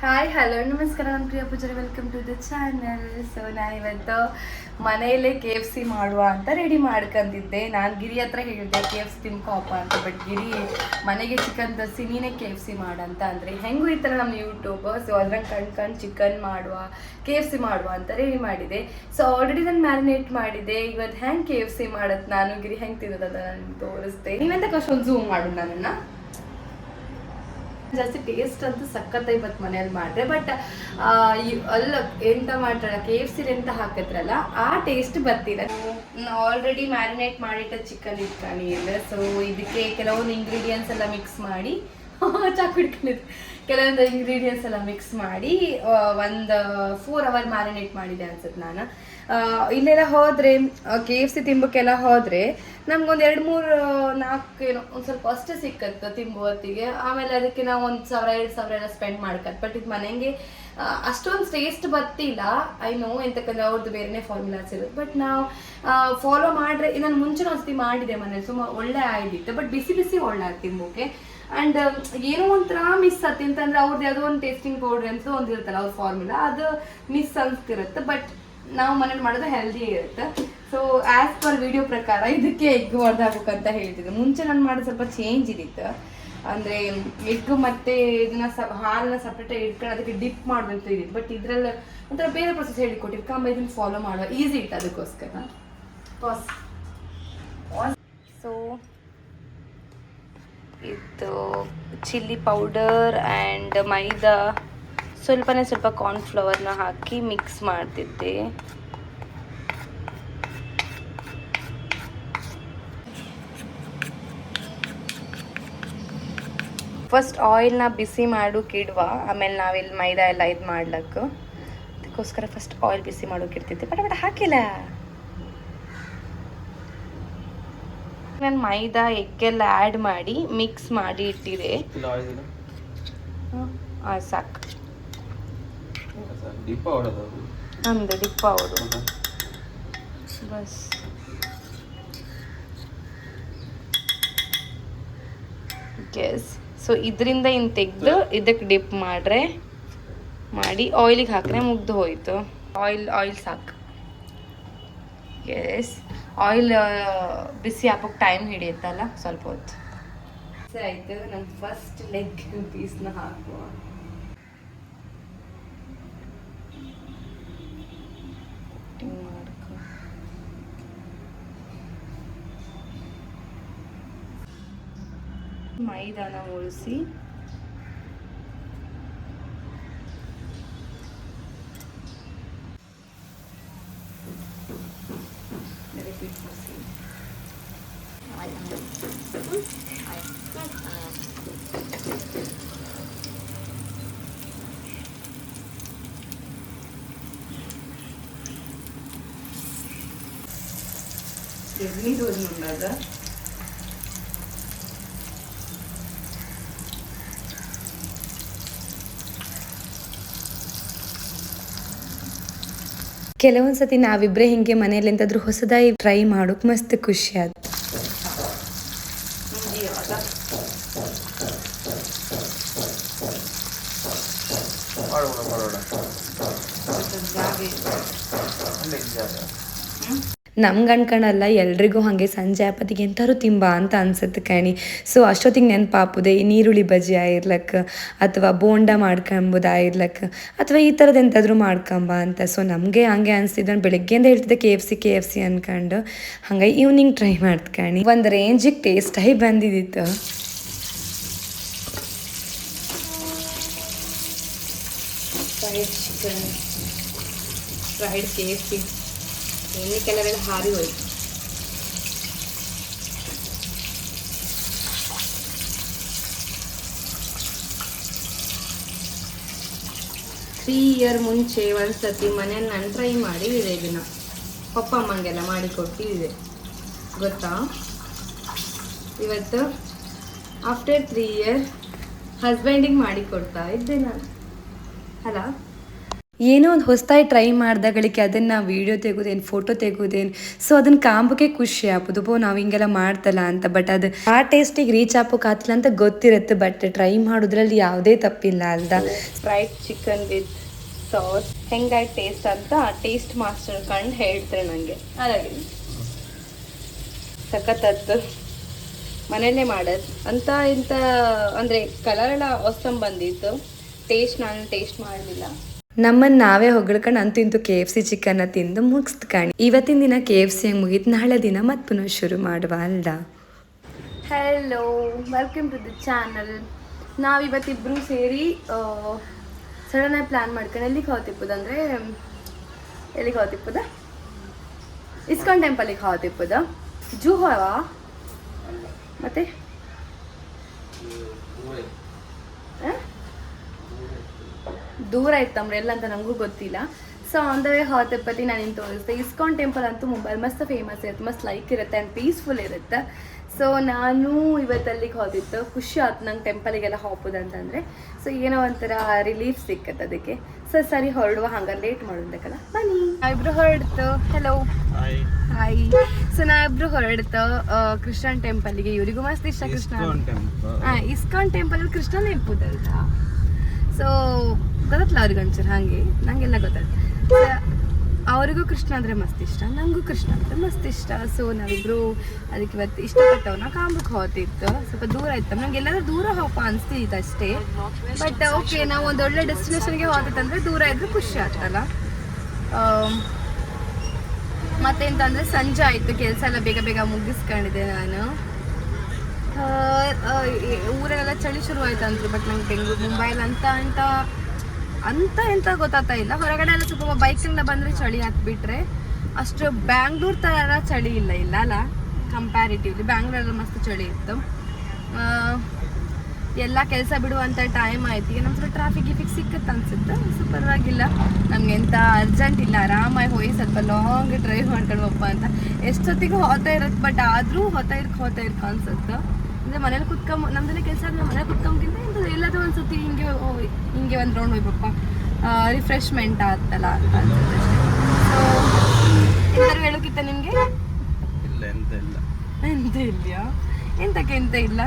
Hi hello ನಮಸ್ಕಾರ. ನಾನು Priya Poojari welcome to the channel so ನಾನು ಇವತ್ತು ಮನೆಯಲ್ಲೇ ಕೆ ಎಫ್ ಸಿ ಮಾಡುವ ಅಂತ ರೆಡಿ ಮಾಡ್ಕೊಂಡಿದ್ದೆ ನಾನು ಗಿರಿ ಹತ್ರ ಹೇಳಿದೆ ಕೆ ಎಫ್ ಸಿ ಅಂತ ಬಟ್ ಗಿರಿ ಮನೆಗೆ ಚಿಕನ್ ತರಿಸಿ, ನೀನೇ ಕೆ ಎಫ್ ಸಿ ಮಾಡಂತ ಅಂದರೆ ಹೆಂಗೂ ಈ ಥರ ನಮ್ಮ ಯೂಟ್ಯೂಬ್ ಸೊ ಅದ್ರಂಗೆ ಕಣ್ ಕಣ್ ಚಿಕನ್ ಮಾಡುವ ಕೆ ಎಫ್ ಸಿ ಮಾಡುವ ಅಂತ ರೆಡಿ ಮಾಡಿದೆ. ಸೊ ಆಲ್ರೆಡಿ ನಾನು ಮ್ಯಾರಿನೇಟ್ ಮಾಡಿದೆ. ಇವತ್ತು ಹೆಂಗೆ ಕೆ ಎಫ್ ಸಿ ಮಾಡತ್ ನಾನು? ಗಿರಿ ಹೆಂಗೆ ತಿನ್ನೋದು ನಾನು ತೋರಿಸ್ತೆ. ನೀವೆಂತ ಕಷ್ಟೊಂದು ಝೂಮ್ ಮಾಡು ನನ್ನನ್ನು? ಜಾಸ್ತಿ ಟೇಸ್ಟ್ ಅಂತೂ ಸಖತ್ತಾಗಿ ಬತ್ ಮನೆಯಲ್ಲಿ ಮಾಡ್ರೆ. ಬಟ್ ಅಲ್ಲ, ಎಂತ ಮಾಡ್ತಾರ? ಕೆ ಎಫ್ ಸಿಲಿ ಎಂತ ಹಾಕಿದ್ರಲ್ಲ, ಆ ಟೇಸ್ಟ್ ಬರ್ತಿದೆ ಆಲ್ರೆಡಿ ಮ್ಯಾರಿನೇಟ್ ಮಾಡಿಟ್ಟ ಚಿಕನ್ ಇಟ್ಕೊಂಡು ಸೊ ಇದಕ್ಕೆ ಕೆಲವೊಂದು ಇಂಗ್ರೀಡಿಯೆಂಟ್ಸ್ ಎಲ್ಲ ಮಿಕ್ಸ್ ಮಾಡಿ ಚಾಕು ಹಿಡ್ಕೊಂಡಿದ್ದೆ ಕೆಲವೊಂದು ಇಂಗ್ರೀಡಿಯೆಂಟ್ಸ್ ಎಲ್ಲ ಮಿಕ್ಸ್ ಮಾಡಿ ಒಂದು ಫೋರ್ ಅವರ್ ಮ್ಯಾರಿನೇಟ್ ಮಾಡಿದೆ ಅನ್ಸುತ್ತೆ ನಾನು. ಇಲ್ಲೆಲ್ಲ ಹೋದ್ರೆ ಕೆ ಎಫ್ ಸಿ ತಿಂಬಕ್ಕೆಲ್ಲ ಹೋದ್ರೆ ನಮ್ಗೊಂದು ಎರಡು, ಮೂರು ನಾಲ್ಕು ಏನೋ, ಒಂದು ಸ್ವಲ್ಪ ಅಷ್ಟೇ ಸಿಕ್ಕತ್ತೆ ತಿಂಬು ಹೊತ್ತಿಗೆ. ಆಮೇಲೆ ಅದಕ್ಕೆ ನಾವು ಒಂದು ಸಾವಿರ, ಎರಡು ಸಾವಿರ ಎಲ್ಲ ಸ್ಪೆಂಡ್ ಮಾಡ್ಕತ್. ಬಟ್ ಇದು ಮನೆಗೆ ಅಷ್ಟೊಂದು ಟೇಸ್ಟ್ ಬರ್ತಿಲ್ಲ. ಐ ನೋ ಎಂತಕ್ಕಂದ್ರೆ ಅವ್ರದ್ದು ಬೇರೆನೇ ಫಾರ್ಮುಲಾಸ್ ಇರುತ್ತೆ. ಬಟ್ ನಾವು ಫಾಲೋ ಮಾಡ್ರೆ, ನಾನು ಮುಂಚೆ ಒಂದ್ಸತಿ ಮಾಡಿದೆ ಮನೇಲಿ. ಸುಮ್ಮ ಒಳ್ಳೆ ಆಯ್ದಿತ್ತು ಬಟ್ ಬಿಸಿ ಬಿಸಿ ಒಳ್ಳೆ ತಿಂಬೋಕೆ. ಆ್ಯಂಡ್ ಏನೋ ಒಂಥರ ಮಿಸ್ ಆತಿ ಅಂತಂದ್ರೆ ಅವ್ರದ್ದು ಯಾವುದೋ ಒಂದು ಟೇಸ್ಟಿಂಗ್ ಪೌಡ್ರ್ ಅಂತ ಒಂದು ಇರುತ್ತಲ್ಲ ಅವ್ರ ಫಾರ್ಮುಲಾ ಅದು ಮಿಸ್ ಅನ್ಸ್ತಿರುತ್ತೆ. ಬಟ್ ನಾವು ಮನೇಲಿ ಮಾಡೋದು ಹೆಲ್ದಿ ಇರುತ್ತೆ. ಸೊ ಆ್ಯಸ್ ಪರ್ ವಿಡಿಯೋ ಪ್ರಕಾರ ಇದಕ್ಕೆ ಎಗ್ ಹೊಡೆದಾಗಬೇಕಂತ ಹೇಳ್ತಿದ್ರು ಮುಂಚೆ ನಾನು ಮಾಡೋದು ಸ್ವಲ್ಪ ಚೇಂಜ್ ಇದಿತ್ತು. ಅಂದರೆ ಎಗ್ ಮತ್ತೆ ಇದನ್ನ ಸ ಹಾಲನ್ನ ಸಪ್ರೇಟಾಗಿ ಇಟ್ಕೊಂಡು ಅದಕ್ಕೆ ಡಿಪ್ ಮಾಡುವಂತ ಇದಿತ್ತು. ಬಟ್ ಇದ್ರಲ್ಲಿ ಒಂಥರ ಬೇರೆ ಪ್ರೊಸೆಸ್ ಹೇಳಿಕೊಟ್ಟಿರು ಕಮ್ಮ ಇದನ್ನ ಫಾಲೋ ಮಾಡೋ ಈಸಿ ಇತ್ತು ಅದಕ್ಕೋಸ್ಕರ. ಪಾಸ್ ಸೊ ಇದು ಚಿಲ್ಲಿ ಪೌಡರ್ ಆ್ಯಂಡ್ ಮೈದಾ. ಸ್ವಲ್ಪನೇ ಸ್ವಲ್ಪ ಕಾರ್ನ್ಫ್ಲವರ್ನ ಹಾಕಿ ಮಿಕ್ಸ್ ಮಾಡ್ತಿದ್ದೆ. ಫಸ್ಟ್ ಆಯಿಲ್ನ ಬಿಸಿ ಮಾಡೋಕೆ ಇಡುವ ಆಮೇಲೆ ನಾವಿಲ್ಲಿ ಮೈದಾ ಎಲ್ಲ ಇದು ಮಾಡ್ಲಕ್ಕೆ ಅದಕ್ಕೋಸ್ಕರ ಫಸ್ಟ್ ಆಯಿಲ್ ಬಿಸಿ ಮಾಡೋಕೆ ಇರ್ತಿದ್ದೆ. ಬಟ್ ಬಟ್ ಹಾಕಿಲ್ಲ. ನಾನು ಮೈದಾ ಎಗ್ಗೆಲ್ಲ ಆ್ಯಡ್ ಮಾಡಿ ಮಿಕ್ಸ್ ಮಾಡಿ ಇಟ್ಟಿದೆ. ಹಾಂ ಸಾಕು. ನಮ್ದು ಡಿಪ್ಪ ಅವರು ಬಸ್. ಎಸ್ ಸೊ ಇದರಿಂದ ಇನ್ನು ತೆಗೆದು ಇದಕ್ಕೆ ಡಿಪ್ ಮಾಡ್ರೆ ಮಾಡಿ ಆಯಿಲಿಗೆ ಹಾಕ್ರೆ ಮುಗ್ದು ಹೋಯಿತು. ಆಯಿಲ್ ಆಯಿಲ್ ಸಾಕು. ಎಸ್ ಆಯಿಲ್ ಬಿಸಿ ಹಾಕೋಕೆ ಟೈಮ್ ಹಿಡಿಯುತ್ತಲ್ಲ ಸ್ವಲ್ಪ ಹೊತ್ತು. ಸರಿ ಆಯಿತು. ನಾನು ಫಸ್ಟ್ ಲೆಗ್ ಪೀಸ್ನ ಹಾಕುವ. Nilipid po sila. Okay lang yun. Ay. ఎన్ని రోజులు ఉండగా ಕೆಲವೊಂದು ಸತಿ ನಾವಿಬ್ಬರೇ ಹಿಂಗೆ ಮನೇಲಿ ಎಂತಾದ್ರೂ ಹೊಸದಾಗಿ ಟ್ರೈ ಮಾಡೋಕೆ ಮಸ್ತ್ ಖುಷಿ ಆಯ್ತು ಮಾಡೋಣ ಮಾಡೋಣ. ಅಲ್ಲೇ ಜಾಗ. ನಮ್ಗೆ ಅನ್ಕಣಲ್ಲ ಎಲ್ರಿಗೂ ಹಾಗೆ ಸಂಜೆ ಆಪತ್ತಿಗೆ ಎಂತಾರು ತಿಂಬ ಅಂತ ಅನ್ಸುತ್ತೆ ಕಣಿ. ಸೊ ಅಷ್ಟೊತ್ತಿಗೆ ನೆನಪಾಪುದೆ, ಈ ನೀರುಳ್ಳಿ ಬಜ್ಜಿ ಆಗಿರ್ಲಕ್ಕ ಅಥವಾ ಬೋಂಡ ಮಾಡ್ಕೊಂಬುದಾಗಿರ್ಲಕ್ಕ ಅಥವಾ ಈ ಥರದ್ದು ಎಂತಾದ್ರೂ ಮಾಡ್ಕೊಂಬ ಅಂತ. ಸೊ ನಮಗೆ ಹಂಗೆ ಅನಿಸ್ತಿದ್ದು ನಾನು ಬೆಳಗ್ಗೆಯಿಂದ ಹೇಳ್ತಿದ್ದೆ K F C, K F C ಅನ್ಕೊಂಡು. ಹಂಗೆ ಈವ್ನಿಂಗ್ ಟ್ರೈ ಮಾಡ್ಕಣಿ ಒಂದು ರೇಂಜಿಗೆ ಟೇಸ್ಟ್ ಆಗಿ ಬಂದಿದ್ದಿತ್ತು ಫ್ರೈಡ್ ಚಿಕನ್ ಫ್ರೈಡ್ ಕೆ ಎಣ್ಣೆ ಕೆಲವೆಲ್ಲ ಹಾರಿ ಹೋಯ್ತು. ತ್ರೀ ಇಯರ್ ಮುಂಚೆ ಒಂದ್ಸತಿ ಮನೇಲಿ ನಾನು ಟ್ರೈ ಮಾಡಿದೆ ಇದನ್ನ ಪಪ್ಪ ಅಮ್ಮಂಗೆಲ್ಲ ಮಾಡಿ ಕೊಟ್ಟಿದ್ದೆ ಗೊತ್ತಾ? ಇವತ್ತು ಆಫ್ಟರ್ ತ್ರೀ ಇಯರ್ ಹಸ್ಬೆಂಡಿಗೆ ಮಾಡಿ ಕೊಡ್ತಾ ಇದ್ದೆ ನಾನು. ಅಲ್ಲ? ಏನೋ ಒಂದು ಹೊಸದಾಗಿ ಟ್ರೈ ಮಾಡ್ದಾಗಳಿಗೆ ಅದನ್ನು ವೀಡಿಯೋ ತೆಗೋದೇನು ಫೋಟೋ ತೆಗೋದೇನು ಸೊ ಅದನ್ನ ಕಾಂಬಕ್ಕೆ ಖುಷಿ ಆಗ್ಬೋದು. ಬೋ ನಾವು ಹಿಂಗೆಲ್ಲ ಮಾಡ್ತಲ್ಲ ಅಂತ. ಬಟ್ ಅದು ಆ ಟೇಸ್ಟಿಗೆ ರೀಚ್ ಆಗೋಕ್ಕಾಗ್ತಿಲ್ಲ ಅಂತ ಗೊತ್ತಿರುತ್ತೆ. ಬಟ್ ಟ್ರೈ ಮಾಡೋದ್ರಲ್ಲಿ ಯಾವುದೇ ತಪ್ಪಿಲ್ಲ ಅಲ್ದ. ಫ್ರೈಡ್ ಚಿಕನ್ ವಿತ್ ಸಾಸ್ ಹೆಂಗಾಯ್ತು ಟೇಸ್ಟ್ ಅಂತ ಟೇಸ್ಟ್ ಮಾಸ್ಟರ್ ಕಂಡು ಹೇಳ್ತಾರೆ ನನಗೆ ಹಾಗಾಗಿ. ಸಖತ್ತತ್ತು ಮನೆಯಲ್ಲೇ ಮಾಡೋದು. ಅಂತ ಇಂಥ ಅಂದರೆ ಕಲರ್ ಎಲ್ಲ ಹೊಸಂ ಬಂದಿತ್ತು. ಟೇಸ್ಟ್ ನಾನು ಟೇಸ್ಟ್ ಮಾಡಲಿಲ್ಲ. ನಮ್ಮನ್ನು ನಾವೇ ಹೊಗಳ್ಕೊಂಡು ಅಂತೂ ಇಂತೂ ಕೆ ಎಫ್ ಸಿ ಚಿಕನ್ನ ತಿಂದು ಮುಗಿಸ್ತು ಕಾಣಿ. ಇವತ್ತಿನ ದಿನ ಕೆ ಎಫ್ ಸಿ ಹೆಂಗೆ ಮುಗೀತು, ನಾಳೆ ದಿನ ಮತ್ತೆ ಪುನಃ ಶುರು ಮಾಡುವ ಅಲ್ದ? Hello welcome to the channel ನಾವಿವತ್ತಿಬ್ಬರು ಸೇರಿ ಸಡನ್ನಾಗಿ ಪ್ಲ್ಯಾನ್ ಮಾಡ್ಕೊಂಡು ಎಲ್ಲಿಗೆ ಹೋಗ್ತಿಪ್ಪದು ಅಂದರೆ, ಎಲ್ಲಿಗೆ ಹೋಗ್ತಿಪ್ಪದ? ಇಸ್ಕಾನ್ ಟೆಂಪಲಿಗೆ ಹೋಗ್ತಿಪ್ಪದ. ಜೂ ಹೋವ? ಮತ್ತೆ ಆ? ದೂರ ಇತ್ತಂಬ್ರೆ ಎಲ್ಲ ಅಂತ ನಮಗೂ ಗೊತ್ತಿಲ್ಲ. ಸೊ ಆನ್ ದ ವೇ ಹೊರತಿಪ್ಪತಿ ನಾನು ನಿಮ್ಗೆ ತೋರಿಸ್ತೆ ಇಸ್ಕಾನ್ ಟೆಂಪಲ್ ಅಂತೂ ಮುಂಬೈ ಮಸ್ತ್ ಫೇಮಸ್ ಇರುತ್ತೆ ಮಸ್ತ್ ಲೈಕ್ ಇರುತ್ತೆ ಆ್ಯಂಡ್ ಪೀಸ್ಫುಲ್ ಇರುತ್ತೆ. ಸೊ ನಾನು ಇವತ್ತು ಅಲ್ಲಿಗೆ ಹೋದಿತ್ತು ಖುಷಿ ಆಯ್ತು ನಂಗೆ ಟೆಂಪಲಿಗೆಲ್ಲ ಹೋಗ್ಬೋದಂತಂದರೆ ಸೊ ಏನೋ ಒಂಥರ ರಿಲೀಫ್ ಸಿಕ್ಕತ್ತೆ ಅದಕ್ಕೆ. ಸೊ ಸರಿ ಹೊರಡುವ ಹಂಗೆ ಲೇಟ್ ಮಾಡೋದಕ್ಕಲ್ಲ ಬನ್ನಿ. ನಾವಿಬ್ರು ಹೊರಡ್ತು ಹಲೋ ಹಾಯ್ ಸೊ ನಾವಿಬ್ರು ಹೊರಡ್ತು ಕೃಷ್ಣನ್ ಟೆಂಪಲ್ಗೆ ಇವರಿಗೂ ಮಸ್ತ್ ಇಷ್ಟ ಕೃಷ್ಣ ಹಾಂ ಇಸ್ಕಾನ್ ಟೆಂಪಲ್ ಕೃಷ್ಣನೇ ಇಪ್ಪುದಲ್ದ ಸೊ ಗೊತ್ತಲ್ಲ ಅವ್ರಿಗೆ ಒಂಚೂರು ಹಾಗೆ. ನಂಗೆಲ್ಲ ಗೊತ್ತಾಯ್ತು ಅವರಿಗೂ ಕೃಷ್ಣ ಅಂದರೆ ಮಸ್ತ್ ಇಷ್ಟ ನನಗೂ ಕೃಷ್ಣ ಅಂದರೆ ಮಸ್ತ್ ಇಷ್ಟ. ಸೊ ನಾವಿಬ್ರು ಅದಕ್ಕೆ ಇವತ್ತು ಇಷ್ಟಪಟ್ಟವನ್ನ ಕಾಂಬಕ್ಕೆ ಹೋಗ್ತಿತ್ತು. ಸ್ವಲ್ಪ ದೂರ ಇತ್ತು. ನಂಗೆ ಎಲ್ಲಾದ್ರೂ ದೂರ ಹೋಗಪ್ಪ ಅನಿಸ್ತಿತ್ತು ಅಷ್ಟೇ. ಬಟ್ ಓಕೆ ನಾವು ಒಂದು ಒಳ್ಳೆ ಡೆಸ್ಟಿನೇಷನ್ಗೆ ಹೋಗ್ತಿತ್ತಂದ್ರೆ ದೂರ ಇದ್ರೂ ಖುಷಿ ಆಗ್ತಲ್ಲ. ಮತ್ತೆಂತಂದ್ರೆ ಸಂಜೆ ಆಯಿತು. ಕೆಲಸ ಎಲ್ಲ ಬೇಗ ಬೇಗ ಮುಗಿಸ್ಕೊಂಡಿದ್ದೆ ನಾನು. ಊರಲ್ಲೆಲ್ಲ ಚಳಿ ಶುರು ಅಂದ್ರು ಬಟ್ ನಂಗೆ ಬೆಂಗಳೂರು ಮುಂಬೈಲಿ ಅಂತ ಅಂತ ಅಂತ ಎಂತ ಗೊತ್ತಾಗ್ತಾ ಇಲ್ಲ. ಹೊರಗಡೆ ಎಲ್ಲ ಸ್ವಲ್ಪ ಬೈಕಿಂದ ಬಂದರೆ ಚಳಿ ಹತ್ಬಿಟ್ರೆ ಅಷ್ಟು ಬ್ಯಾಂಗ್ಳೂರ್ ಎಲ್ಲ ಚಳಿ ಇಲ್ಲ ಇಲ್ಲ ಅಲ್ಲ? ಕಂಪ್ಯಾರಿಟಿವ್ಲಿ ಬ್ಯಾಂಗ್ಳೂರಲ್ಲಿ ಮಸ್ತ್ ಚಳಿ ಇತ್ತು. ಎಲ್ಲ ಕೆಲಸ ಬಿಡುವಂಥ ಟೈಮ್ ಆಯ್ತು. ಈಗ ನಮ್ಮ ಸ್ವಲ್ಪ ಟ್ರಾಫಿಕ್ ಗಿಫಿಕ್ ಸಿಕ್ಕತ್ತೆ ಅನ್ಸುತ್ತೆ, ಸೊ ಪರವಾಗಿಲ್ಲ. ನಮ್ಗೆ ಎಂತ ಅರ್ಜೆಂಟ್ ಇಲ್ಲ. ಆರಾಮಾಗಿ ಹೋಗಿ ಸ್ವಲ್ಪ ಲಾಂಗ್ ಡ್ರೈವ್ ಮಾಡ್ಕೊಂಡು ಅಂತ. ಎಷ್ಟೊತ್ತಿಗೂ ಹೋತಾ ಇರತ್ತೆ ಬಟ್ ಆದರೂ ಹೋತಾ ಇರ್ಕ, ಹೋಗ್ತಾ ಇರ್ಕ ಅನ್ಸುತ್ತೆ. ಅಂದರೆ ಮನೇಲಿ ಕುತ್ಕೊಂಬ ನಮ್ದೆಲ್ಲ ಕೆಲಸ ಆದ್ರೆ ಮನೇಲಿ ಕುತ್ಕೊಂಬಕ್ಕಿಂತ ಇಂಥ ಎಲ್ಲಾದ್ರೂ ಒಂದು ಸತಿ ಹಿಂಗೆ ಹೋಗಿ ಒಂದು ರೌಂಡ್ ಹೋಗ್ಬೇಕಪ್ಪ ರಿಫ್ರೆಶ್ಮೆಂಟ್ ಆತಲ್ಲ ಅಂತ ಅನ್ಸುತ್ತೆ ಸೊ ಎಂತಾರು ಹೇಳೋಕ್ಕಿತ್ತ ನಿಮಗೆ? ಇಲ್ಲ ಎಂತ ಇಲ್ಲ. ಎಂತ ಇದೆಯಾ ಎಂತಕ್ಕೆ ಎಂತ ಇಲ್ಲ?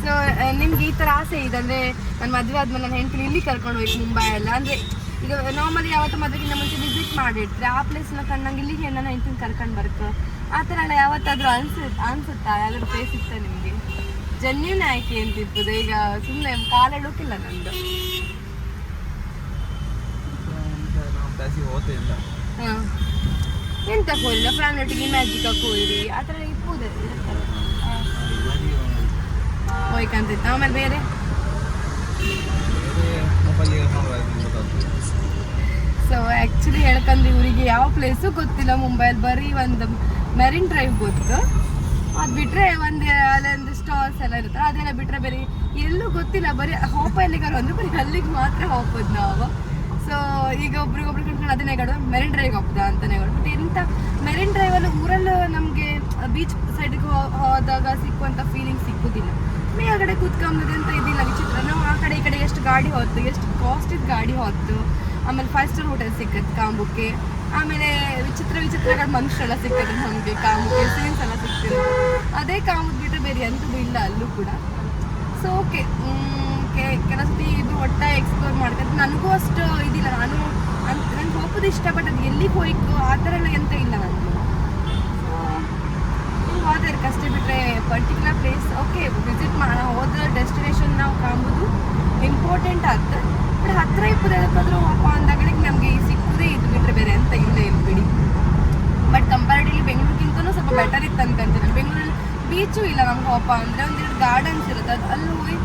ಸೊ ನಿಮ್ಗೆ ಈ ಥರ ಆಸೆ ಇದೆ ಅಂದರೆ ನನ್ನ ಮದುವೆ ಆದ್ಮೇಲೆ ನನ್ನ ಹೆಂಡತಿ ಇಲ್ಲಿ ಕರ್ಕೊಂಡು ಹೋಗಿ ಮುಂಬೈ ಎಲ್ಲ ಅಂದರೆ ಈಗ ನಾರ್ಮಲಿ ಯಾವತ್ತೂ ಮದುವೆಗಿಂತ ಮುಂಚೆ ವಿಸಿಟ್ ಮಾಡಿರ್ತೀರಿ. ಆ ಪ್ಲೇಸ್ನ ಕಂಡಂಗೆ ಇಲ್ಲಿಗೆ ನನ್ನ ಹೆಂಡತಿನ ಕರ್ಕೊಂಡು ಬರ್ಕೊ ಆ ಥರ ಎಲ್ಲ ಯಾವತ್ತಾದರೂ ಅನ್ಸು, ಅನ್ಸುತ್ತಾ? ಯಾವ್ದಾದ್ರು ಪ್ಲೇಸ್ ಇತ್ತ ನಿಮಗೆ? ಜನ್ಯೂನ್ ಆಯ್ಕೆ ಅಂತಿರ್ತದೆ ಈಗ ಸುಮ್ಮನೆ ಕಾಲಿಡೋಕಿಲ್ಲ ನಂದು. ಹಾಂ. ಎಂತ ಹೋಗಿಲ್ಲ ಫ್ಯಾಮಿಲಿಯೊಟ್ಟಿಗೆ ಮ್ಯಾಜಿಕಕ್ಕೆ ಹೋಗಿರಿ ಆ ಥರ ಇಪ್ಪುದೆ ಇರುತ್ತಲ್ಲ ಹಾಂ ಹೋಯ್ಕಂತಿತ್ತು. ಆಮೇಲೆ ಬೇರೆ? ಸೊ ಆ್ಯಕ್ಚುಲಿ ಹೇಳ್ಕಂದ್ರೆ ಇವರಿಗೆ ಯಾವ ಪ್ಲೇಸು ಗೊತ್ತಿಲ್ಲ. ಮುಂಬೈಲಿ ಬರೀ ಒಂದು ಮೆರಿನ್ ಡ್ರೈವ್ ಗೊತ್ತು. ಅದು ಬಿಟ್ಟರೆ ಒಂದು, ಅಲ್ಲೊಂದು ಸ್ಟಾಲ್ಸ್ ಎಲ್ಲ ಇರುತ್ತೆ. ಅದೆಲ್ಲ ಬಿಟ್ಟರೆ ಬೇರೆ ಎಲ್ಲೂ ಗೊತ್ತಿಲ್ಲ. ಬರೀ ಹೋಪ ಎಲ್ಲಿಗಾರು ಅಂದ್ರೆ ಬರೀ ಅಲ್ಲಿಗೆ ಮಾತ್ರ ಹೋಗ್ಬೋದು ನಾವು. ಸೊ ಈಗ ಒಬ್ರಿಗೊಬ್ರು ಕಂಡ್ಕೊಂಡು ಅದನ್ನೇ ಗಡು ಮೆರಿನ್ ಡ್ರೈವ್ ಹೋಗ್ತಾ ಅಂತಲೇ ಗಡು ಬಟ್ ಎಂಥ ಮೆರಿನ್ ಡ್ರೈವಲ್ಲಿ ಊರಲ್ಲೂ ನಮಗೆ ಬೀಚ್ ಸೈಡ್ಗೆ ಹೋದಾಗ ಸಿಕ್ಕುವಂಥ ಫೀಲಿಂಗ್ ಸಿಕ್ಕುದಿಲ್ಲ. ಮೇಲ್ಗಡೆ ಕೂತ್ಕೊಂಬುದು ಅಂತ ಇದಿಲ್ಲ. ವಿಚಿತ್ರ. ನಾವು ಆ ಕಡೆ, ಈ ಕಡೆ ಎಷ್ಟು ಗಾಡಿ ಹೊತ್ತು, ಎಷ್ಟು ಕಾಸ್ಟ್ ಇದ್ದು ಗಾಡಿ ಹೊತ್ತು. ಆಮೇಲೆ ಫೈವ್ ಸ್ಟಾರ್ ಹೋಟೆಲ್ ಸಿಕ್ಕತ್ತೆ ಕಾಂಬುಕ್ಕೆ. ಆಮೇಲೆ ವಿಚಿತ್ರ ವಿಚಿತ್ರಗಳ ಮನುಷ್ಯರೆಲ್ಲ ಸಿಗ್ತದೆ ನಮಗೆ ಕಾಂಬುಕ್ಕೆ ಸೀನ್ಸ್ ಎಲ್ಲ ಸಿಗ್ತದೆ ಅದೇ ಕಾಂಬುದ್ ಬಿಟ್ಟರೆ ಬೇರೆ ಎಂಥದ್ದು ಇಲ್ಲ ಅಲ್ಲೂ ಕೂಡ. ಸೊ ಓಕೆ ಕೆಲವು ಸತಿ ಇದು ಒಟ್ಟಾಗಿ ಎಕ್ಸ್ಪ್ಲೋರ್ ಮಾಡ್ತಾರೆ ನನಗೂ ಅಷ್ಟು ಇದಿಲ್ಲ. ನಾನು ಅಂತ ನಂಗೆ ಹೋಗೋದು ಇಷ್ಟ ಬಟ್ ಅದು ಎಲ್ಲಿಗೆ ಹೋಯ್ತು ಆ ಥರ ಎಲ್ಲ ಎಂತ ಇಲ್ಲ ನನಗೆ. ಹೋದ್ರೆ ಕಷ್ಟ ಬಿಟ್ಟರೆ ಪರ್ಟಿಕ್ಯುಲರ್ ಪ್ಲೇಸ್ ಓಕೆ ವಿಸಿಟ್ ಮಾಡೋಣ ಹೋದ ಡೆಸ್ಟಿನೇಷನ್ ನಾವು ಕಾಂಬೋದು ಇಂಪಾರ್ಟೆಂಟ್ ಆಗ್ತದೆ ಬಟ್ ಹತ್ತಿರ ಇಪ್ಪದೆ ಅದಕ್ಕಾದ್ರೂ ಅಪ್ಪ ಅಂದಾಗಳಿಗೆ ನಮಗೆ ಸಿಕ್ಕುದೇ ಇದು ಬಿಟ್ಟರೆ ಬೇರೆ ಅಂತ ಇಲ್ಲ ಇಲ್ಲ ಬಿಡಿ. ಬಟ್ ಕಂಪ್ಯಾರಿಟಿವ್ಲಿ ಬೆಂಗಳೂರಿಗಿಂತನೂ ಸ್ವಲ್ಪ ಬೆಟರ್ ಇತ್ತು ಅನ್ಕೊಂತೀನಿ. ಬೆಂಗಳೂರಲ್ಲಿ ಬೀಚು ಇಲ್ಲ ನಮ್ಗೆ ಹೋಪ ಅಂದರೆ ಒಂದೆರಡು ಗಾರ್ಡನ್ಸ್ ಇರುತ್ತೆ. ಅದು ಅಲ್ಲಿ ಹೋಗಿ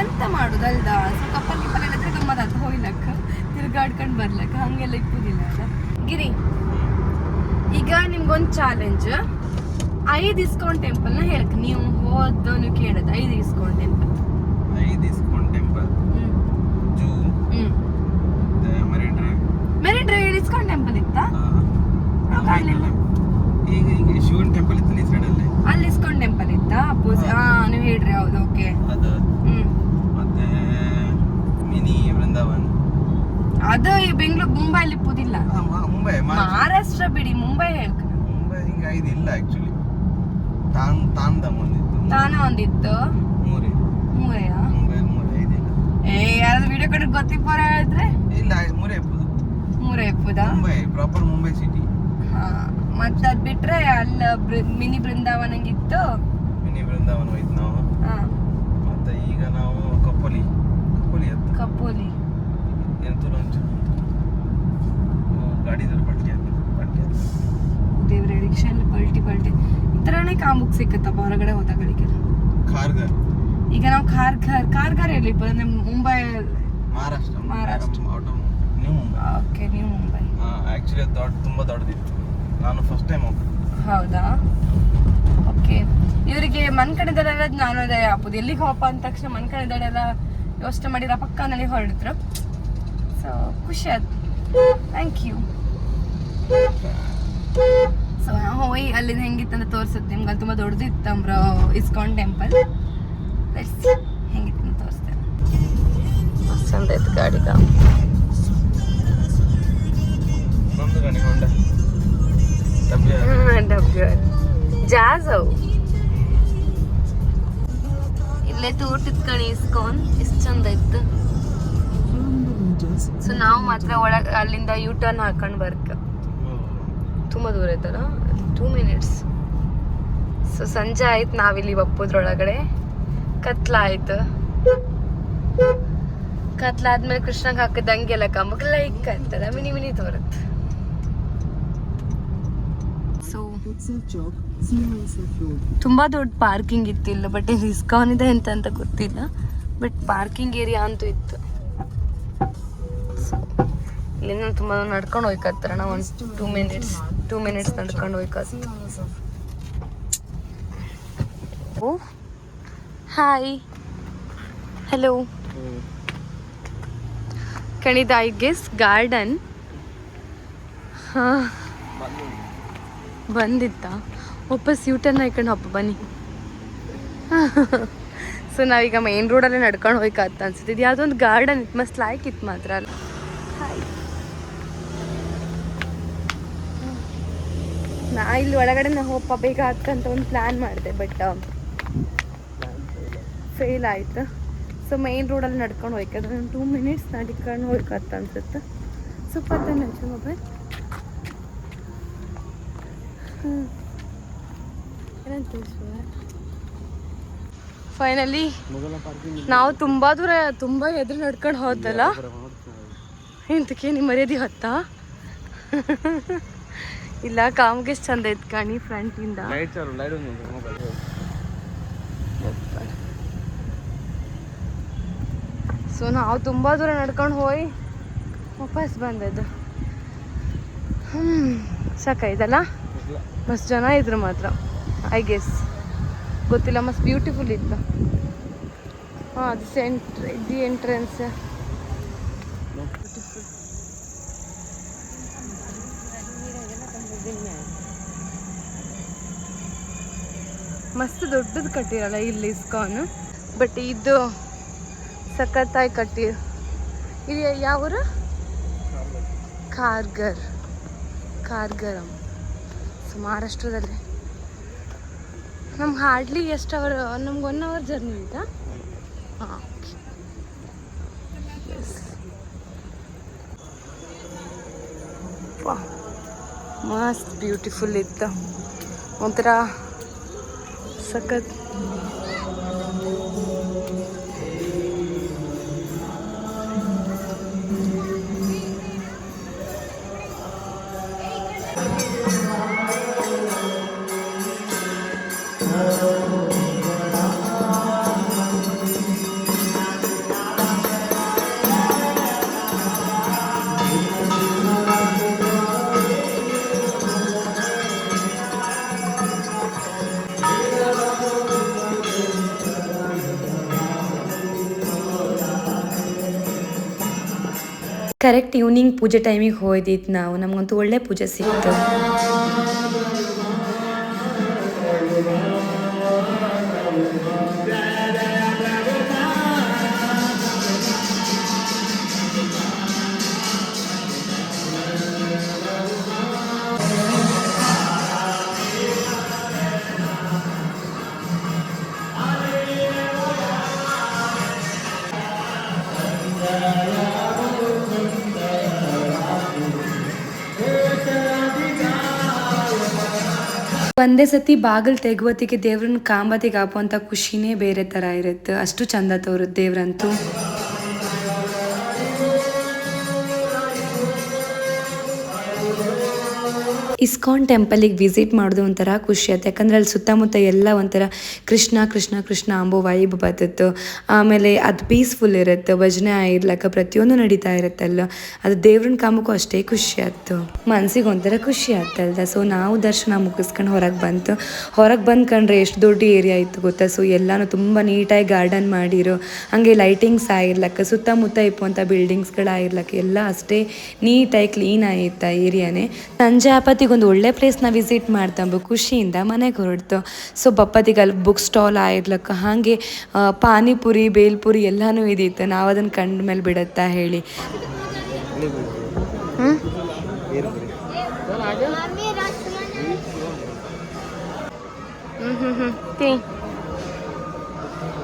ಎಂತ ಮಾಡೋದು ಅಲ್ದ? ಸೊ ಕಪ್ಪಲ್ ಕಿಪ್ಪಲ್ ಹೇಳಿದ್ರೆ ಗಮ್ಮತ್ ಅದು ಹೋಗ್ಲಕ್ಕ ತಿರ್ಗಾಡ್ಕೊಂಡು ಬರ್ಲಕ್ಕ. ಹಂಗೆಲ್ಲ ಇಪ್ಪುದಿಲ್ಲ ಅಲ್ಲ. ಗಿರಿ, ಈಗ ನಿಮ್ಗೊಂದು ಚಾಲೆಂಜ್ ಐದು ಇಸ್ಕಾನ್ ಟೆಂಪಲ್ನ ಹೇಳಕ್ಕೆ ನೀವು ಹೋದ ನೀವು ಕೇಳೋದು. ಐದು ಇಸ್ಕಾನ್ ಟೆಂಪಲ್ ಐದು ಟೆಂಪಲ್ ಹ್ಮ್ ಜೂ ಹ್ಮ್ ಮತ್ತೆ ಮರೀನ್ ಡ್ರೈವ್ ಮೆರಿನ್ ಡ್ರೈವ್ ಇಸ್ಕಾನ್ ಟೆಂಪಲ್ ಇತ್ತಾ? ನಾವ್ ಕಾಣ್ಲಿಲ್ಲ. ಈಗ ಈಗ ಶಿವನ್ ಟೆಂಪಲ್ ಇತ್ತು ಈ ಸೈಡ್ ಅಲ್ಲಿ? ಇಸ್ಕಾನ್ ಟೆಂಪಲ್ ಇತ್ತಾ? ಅಪೋಸ್ ಹಾ. ನೀವು ಹೇಳ್ರಿ ಹೌದು ಓಕೆ ಅದು. ಮತ್ತೆ ಮಿನಿ ವೃಂದಾವನ್. ಅದು ಈ ಬೆಂಗಳೂರು ಮುಂಬೈಲಿ ಇಪ್ಪುದಿಲ್ಲ. ಆ, ಮುಂಬೈ ಮಹಾರಾಷ್ಟ್ರ ಬಿಡಿ ಮುಂಬೈ ಹೇಳ್ಕ ಮುಂಬೈ ಹಿಂಗ ಇದಿಲ್ಲ ಇಲ್ಲ ಆಕ್ಚುಲಿ ತಾನ್ ತಾನ್ದಮ್ ಒಂದಿತ್ತು. ತಾನ ಒಂದಿತ್ತು? ಮೂರೇ. ಮೂರೆಯಾ ಮುಂಬೈ ಮೂರೇ ಇದಿಲ್ಲ ಏ ಯಾರಾದ್ರೂ ವಿಡಿಯೋ ಕಡೆ ಗೊತ್ತಿಪ್ಪರ ಹೇಳಿದ್ರೆ ಇಲ್ಲ ಮೂರೇ ಮೂರೇ ಇಪ್ಪುದಾ ಮುಂಬೈ ಪ್ರಾಪರ್ ಮುಂಬೈ ಸಿಟಿ ಮತ್ತೆ ಅದ್ ಬಿಟ್ರೆ ಅಲ್ಲ ಮಿನಿ ಬೃಂದಾವನಂಗಿತ್ತು. ಮಿನಿ ಬೃಂದಾವನ ಹೋಯ್ತು ನಾವು. ಮತ್ತೆ ಈಗ ನಾವು ಕಪ್ಪೋಲಿ ಕಪ್ಪೋಲಿ ಹತ್ತು ಕಪ್ಪೋಲಿ. ಎಂತ ಒಂಚೂರು ಗಾಡಿ ಪಟ್ಟಿ ಪಲ್ಟಿ ಪಟ್ಟಿ ದೇವ್ರೆ ರಿಕ್ಷಾಲ್ಲಿ ಪಲ್ಟಿ ಪಲ್ಟಿ. ಈ ಥರನೇ ಕಾಂಬುಕ್ ಸಿಕ್ಕತ್ತಪ್ಪ ಹೊರಗಡೆ ಹೋದಾಗಳಿಗೆ ಖಾರ್ಗರ್ ಈಗ ನಾವು ಕಾರ್ಘರ್ ಕಾರ್ಘರ್ ಎಲ್ಲಿ ಬಂದ್ರೆ ಮುಂಬೈ ಮಹಾರಾಷ್ಟ್ರ. ಮಹಾರಾಷ್ಟ್ರ. ನ್ಯೂ ಮುಂಬೈ ಓಕೆ ನೀವು ಮುಂಬೈ ಆ್ಯಕ್ಚುಲಿ ಅದು ದೊಡ್ಡ ತುಂಬ ದೊಡ್ಡದಿತ್ತು. ನಾನು ಫಸ್ಟ್ ಟೈಮ್ ಹೋಗ್ತೀನಿ ಹೌದಾ? ಓಕೆ. ಇವರಿಗೆ ಮನ್ ಕಡೆದೆಲ್ಲ ನಾನು ಅದೇ ಹಾಪುದು ಎಲ್ಲಿಗೆ ಹೋಪ ಅಂದ ತಕ್ಷಣ ಮನ್ ಕಡೆದೆಲ್ಲ ಯೋಚನೆ ಮಾಡಿದ್ರೆ ಪಕ್ಕ ನನಗೆ ಹೊರಡಿದ್ರು. ಸೊ ಖುಷಿ ಆಯ್ತು. ಥ್ಯಾಂಕ್ ಯು ಸೊ ನಾವು ಹೋಗಿ ಅಲ್ಲಿಂದ ಅಂತ ತೋರಿಸುತ್ತೆ ನಿಮ್ಗೆ. ಅಲ್ಲಿ ತುಂಬ ದೊಡ್ಡದಿತ್ತು ಅಂಬ್ರ ಇಸ್ಕಾನ್ ಟೆಂಪಲ್. ಲೆಟ್ಸ್ ಹೆಂಗಿತ್ತು ಅಂತ ತೋರಿಸ್ತೇನೆ. ಮಸ್ತ್ ಡಬ್ಲ್ಯೂ ಡಬ್ಲ್ಯೂ ಅವು ಇಲ್ಲೇ ತೋಟದ ಕಣಿ ಇಸ್ಕಾನ್ ಇಷ್ಟು ಚಂದ ಇತ್ತು. ಸೊ ನಾವು ಮಾತ್ರ ಒಳಗೆ, ಅಲ್ಲಿಂದ ಯೂ ಟರ್ನ್ ಹಾಕೊಂಡು ಬರ್ಕ. ತುಂಬ ದೂರ ಐತಲ್ಲ ಟೂ ಮಿನಿಟ್ಸ್ ಸೊ ಸಂಜೆ ಆಯ್ತು ನಾವಿಲ್ಲಿ ಬಪ್ಪುದ್ರೊಳಗಡೆ ಕತ್ಲಾಯ್ತು ಕತ್ಲಾದ್ಮೇಲೆ ಕೃಷ್ಣಗ್ ಹಾಕಿದಂಗೆಲ್ಲ ಕಂಬಕ್ಕೆ ಲೈಕ್ ಅಂತದ ಮಿನಿ ಮಿನಿ ತೋರತ್ ಸೊ ತುಂಬಾ ದೊಡ್ಡ ಪಾರ್ಕಿಂಗ್ ಇತ್ತು ಇಲ್ಲ ಬಟ್ ಇದು ಇಸ್ಕಾನ್ ಇದೆ ಅಂತ ಅಂತ ಗೊತ್ತಿಲ್ಲ. ಬಟ್ ಪಾರ್ಕಿಂಗ್ ಏರಿಯಾ ಅಂತೂ ಇತ್ತು. ಇಲ್ಲಿಂದ ತುಂಬ ನಡ್ಕೊಂಡು ಹೋಯ್ಕತ್ತಾರ ನಾವು ಒಂದು ಟೂ ಮಿನಿಟ್ಸ್ ಟೂ ಮಿನಿಟ್ಸ್ ನಡ್ಕೊಂಡು ಹೋಯ್ಕತ್ತ ಓ ಹಾಯ್ ಹಲೋ ಕಣಿದ ಐ ಗೆಸ್ ಗಾರ್ಡನ್ ಹಾಂ ಬಂದಿತ್ತ? ವಾಪಸ್ ಯೂಟರ್ನ್ ಹಾಕೊಂಡು ಹಬ್ಬ ಬನ್ನಿ. ಸೊ ನಾವೀಗ ಮೇನ್ ರೋಡಲ್ಲೇ ನಡ್ಕೊಂಡು ಹೋಯ್ಕತ್ತ ಅನ್ಸುತ್ತೆ. ಇದು ಯಾವುದೋ ಒಂದು ಗಾರ್ಡನ್ ಇತ್ತು ಮಸ್ತ್ ಲೈಕ್ ಇತ್ತು ಮಾತ್ರ ಅಲ್ಲ. ನಾ ಇಲ್ಲಿ ಒಳಗಡೆ ನಾ ಹೋಪ ಬೇಗ ಹಾಕಂತ ಒಂದು ಪ್ಲ್ಯಾನ್ ಮಾಡಿದೆ ಬಟ್ ಫೇಲ್ ಆಯಿತು. ಸೊ ಮೇನ್ ರೋಡಲ್ಲಿ ನಡ್ಕೊಂಡು ಹೋಯ್ಕಂದ್ರೆ ಒಂದು ಟೂ ಮಿನಿಟ್ಸ್ ನಡ್ಕೊಂಡು ಹೋಯ್ಕತ್ತ ಅನ್ಸುತ್ತೆ. ಸೂಪರ್ ತಾನೆ ಮೊಬೈಲ್ ಫೈನಲಿ ನಾವು ತುಂಬಾ ದೂರ, ತುಂಬಾ ಎದುರು ನಡ್ಕೊಂಡು ಹೋದಲ್ಲ ಇಂತಕ್ಕೆ ನಿಮ್ಮ ಮರ್ಯಾದೆ ಹೊತ್ತ? ಇಲ್ಲ, ಕಾಮ್ಗೆ ಚಂದ ಐತ್ ಕಾಣಿ ಫ್ರಂಟಿಂದ ಸೊ ನಾವು ತುಂಬಾ ದೂರ ನಡ್ಕೊಂಡು ಹೋಗಿ ವಾಪಸ್ ಬಂದದ್ದು. ಹ್ಮ್ ಸಾಕಾಯ್ತಲ್ಲ ಮಸ್ತ್ ಜನ ಇದ್ರು ಮಾತ್ರ ಐ ಗೆಸ್ ಗೊತ್ತಿಲ್ಲ ಮಸ್ತ್ ಬ್ಯೂಟಿಫುಲ್ ಇತ್ತು. ಹಾಂ ಅದು ಸೆಂಟ್ರ್ ದಿ ಎಂಟ್ರೆನ್ಸ್ ಮಸ್ತ್ ದೊಡ್ಡದು ಕಟ್ಟಿರಲ್ಲ ಇಲ್ಲಿ ಇಸ್ಕಾನ್ ಬಟ್ ಇದು ಸಖತ್ತಾಗಿ ಕಟ್ಟಿ ಇದು ಯಾವ ಊರು? ಕಾರ್ಗರ್ ಕಾರ್ಗರಂ ಸೊ ಮಹಾರಾಷ್ಟ್ರದಲ್ಲಿ ನಮ್ಗೆ ಹಾರ್ಡ್ಲಿ ಎಷ್ಟು ಅವರ್ ನಮ್ಗೆ ಒನ್ ಅವರ್ ಜರ್ನಿ ಇದೆ ಹಾಂ. ಎಸ್ ಮಸ್ತ್ ಬ್ಯೂಟಿಫುಲ್ ಇತ್ತು. ಒಂಥರ ಸಖತ್. ಕರೆಕ್ಟ್ ಈವ್ನಿಂಗ್ ಪೂಜೆ ಟೈಮಿಗೆ ಹೋಯ್ದಿತ್ತು ನಾವು. ನಮಗಂತೂ ಒಳ್ಳೆ ಪೂಜೆ ಸಿಕ್ತು. ಒಂದೇ ಸತಿ ಬಾಗಿಲು ತೆಗುವತ್ತಿಗೆ ದೇವ್ರನ್ನ ಕಾಂಬತಿಗೆ ಹಾಕುವಂಥ ಖುಷಿನೇ ಬೇರೆ ಥರ ಇರುತ್ತೆ. ಅಷ್ಟು ಚಂದ ತೋರುತ್ತೆ ದೇವ್ರಂತೂ. ಇಸ್ಕಾನ್ ಟೆಂಪಲಿಗೆ ವಿಸಿಟ್ ಮಾಡೋದು ಒಂಥರ ಖುಷಿ ಆಯ್ತು. ಯಾಕಂದರೆ ಅಲ್ಲಿ ಸುತ್ತಮುತ್ತ ಎಲ್ಲ ಒಂಥರ ಕೃಷ್ಣ ಕೃಷ್ಣ ಕೃಷ್ಣ ಅಂಬೋ ವೈಬ್ ಬರ್ತಿತ್ತು. ಆಮೇಲೆ ಅದು ಪೀಸ್ಫುಲ್ ಇರುತ್ತೆ. ಭಜನೆ ಆಗಿರ್ಲಕ್ಕ ಪ್ರತಿಯೊಂದು ನಡೀತಾ ಇರುತ್ತಲ್ಲ ಅದು ದೇವ್ರನ್ನ ಕಾಮಕ್ಕೂ ಅಷ್ಟೇ ಖುಷಿ ಆಯ್ತು. ಮನಸ್ಸಿಗೆ ಒಂಥರ ಖುಷಿ ಆಗ್ತಲ್ದ ಸೊ ನಾವು ದರ್ಶನ ಮುಗಿಸ್ಕೊಂಡು ಹೊರಗೆ ಬಂತು. ಹೊರಗೆ ಬಂದು ಕಂಡ್ರೆ ಎಷ್ಟು ದೊಡ್ಡ ಏರಿಯಾ ಇತ್ತು ಗೊತ್ತಾ? ಸೊ ಎಲ್ಲಾನು ತುಂಬ ನೀಟಾಗಿ ಗಾರ್ಡನ್ ಮಾಡಿರೋ. ಹಾಗೆ ಲೈಟಿಂಗ್ಸ್ ಆಗಿರ್ಲಕ್ಕ ಸುತ್ತಮುತ್ತ ಇಪ್ಪುವಂಥ ಬಿಲ್ಡಿಂಗ್ಸ್ಗಳಾಗಿರ್ಲಕ್ಕ ಎಲ್ಲ ಅಷ್ಟೇ ನೀಟಾಗಿ ಕ್ಲೀನ್ ಆಗಿತ್ತು ಏರಿಯಾನೇ ಸಂಜೆ ಒಂದು ಒಳ್ಳೆ ಪ್ಲೇಸ್ನ ವಿಸಿಟ್ ಮಾಡ್ತಂಬು ಖುಷಿಯಿಂದ ಮನೆಗೆ ಹೊರಡ್ತು ಸೊ ಬಪ್ಪತ್ತಿಗೆ ಅಲ್ಲಿ ಬುಕ್ ಸ್ಟಾಲ್ ಆಗಿರ್ಲಕ್ಕ ಹಾಗೆ ಪಾನಿಪುರಿ, ಬೇಲ್ಪುರಿ ಎಲ್ಲನೂ ಇದಿತ್ತು. ನಾವು ಅದನ್ನು ಕಂಡ ಮೇಲೆ ಬಿಡತ್ತಾ ಹೇಳಿ. ಹ್ಞೂ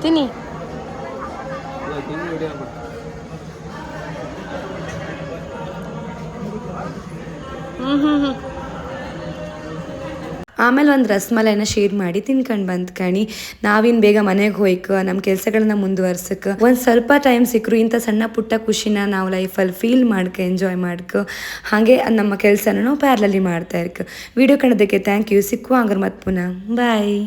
ತಿನ್ನಿ. ಹ್ಞೂ ಹ್ಞೂ ಹ್ಮ್. ಆಮೇಲೆ ಒಂದು ರಸ್ಮಲೈನ ಶೇರ್ ಮಾಡಿ ತಿನ್ಕೊಂಡು ಬಂದ್ ಕಣಿ. ನಾವಿನ್ ಬೇಗ ಮನೆಗೆ ಹೋಯ್ಕ ನಮ್ಮ ಕೆಲಸಗಳನ್ನ ಮುಂದುವರ್ಸಕ್ಕೆ ಒಂದು ಸ್ವಲ್ಪ ಟೈಮ್ ಸಿಕ್ಕರು ಇಂಥ ಸಣ್ಣ ಪುಟ್ಟ ಖುಷಿನ ನಾವು ಲೈಫಲ್ಲಿ ಫೀಲ್ ಮಾಡ್ಕ, ಎಂಜಾಯ್ ಮಾಡ್ಕ. ಹಾಗೆ ನಮ್ಮ ಕೆಲಸನ ನಾವು ಪ್ಯಾರ್ಲಲ್ಲಿ ಮಾಡ್ತಾ ಇರ್ಕ. ವಿಡಿಯೋ ಕಂಡದಕ್ಕೆ ಥ್ಯಾಂಕ್ ಯು. ಸಿಕ್ಕುವ ಹಂಗಾರೆ ಮತ್ತೆ ಪುನಃ. ಬಾಯ್.